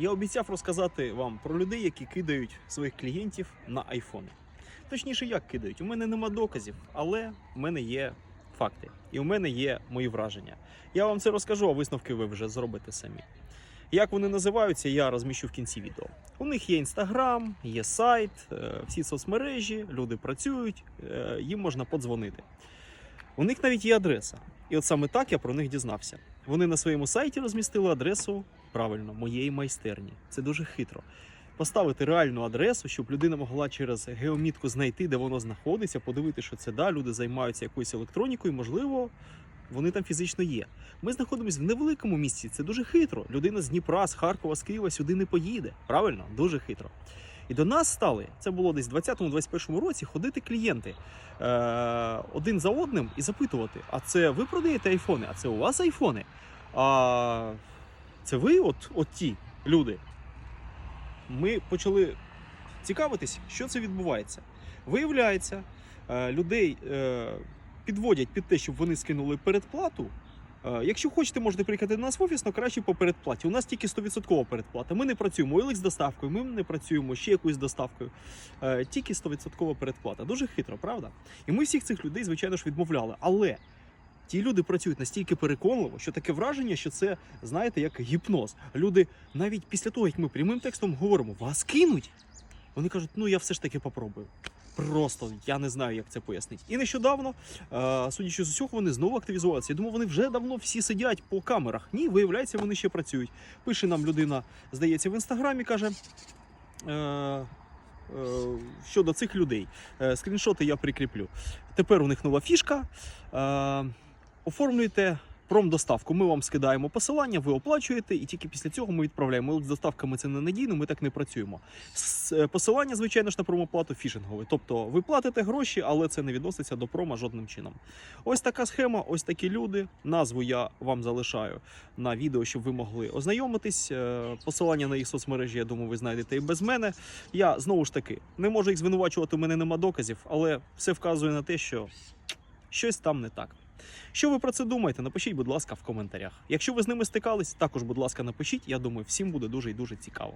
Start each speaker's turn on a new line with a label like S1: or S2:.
S1: Я обіцяв розказати вам про людей, які кидають своїх клієнтів на айфони. Точніше, як кидають. У мене нема доказів, але в мене є факти. І у мене є мої враження. Я вам це розкажу, а висновки ви вже зробите самі. Як вони називаються, я розміщу в кінці відео. У них є інстаграм, є сайт, е, всі соцмережі, люди працюють, е, їм можна подзвонити. У них навіть є адреса. І от саме так я про них дізнався. Вони на своєму сайті розмістили адресу правильно моєї майстерні. Це дуже хитро. Поставити реальну адресу, щоб людина могла через геомітку знайти, де воно знаходиться, подивитися, що це да, люди займаються якоюсь електронікою, можливо, вони там фізично є. Ми знаходимося в невеликому місці. Це дуже хитро. Людина з Дніпра, з Харкова, з Києва сюди не поїде. Правильно, дуже хитро. І до нас стали, це було десь в 20-21 році, ходити клієнти е, один за одним і запитувати: а це ви продаєте айфони? А це у вас айфони? А це ви, от, от ті люди? Ми почали цікавитись, що це відбувається. Виявляється, е, людей е, підводять під те, щоб вони скинули передплату. Е, Якщо хочете, можете приїхати до нас в офіс, але краще по передплаті. У нас тільки 100% передплата. Ми не працюємо OLX з доставкою, ми не працюємо ще якоюсь доставкою. Тільки 100% передплата. Дуже хитро, правда? І ми всіх цих людей, звичайно ж, відмовляли. Але ті люди працюють настільки переконливо, що таке враження, що це, знаєте, як гіпноз. Люди навіть після того, як ми прямим текстом говоримо, вас кинуть. Вони кажуть, ну я все ж таки попробую. Просто я не знаю, як це пояснити. І нещодавно, е, судячи з усього, вони знову активізувалися. Я думаю, вони вже давно всі сидять по камерах. Ні, виявляється, вони ще працюють. Пише нам людина, здається, в інстаграмі каже. Е, е, щодо цих людей. Скріншоти я прикріплю. Тепер у них нова фішка. Оформлюйте промдоставку. Ми вам скидаємо посилання, ви оплачуєте, і тільки після цього ми відправляємо. З доставками це не надійно, ми так не працюємо. Е, Посилання, звичайно ж, на промоплату фішингове. Тобто ви платите гроші, але це не відноситься до промо жодним чином. Ось така схема, ось такі люди. Назву я вам залишаю на відео, щоб ви могли ознайомитись. Е, Посилання на їх соцмережі, я думаю, ви знайдете і без мене. Я знову ж таки не можу їх звинувачувати, у мене нема доказів, але все вказує на те, що щось там не так. Що ви про це думаєте? Напишіть, будь ласка, в коментарях. Якщо ви з ними стикались, також, будь ласка, напишіть. Я думаю, всім буде дуже і дуже цікаво.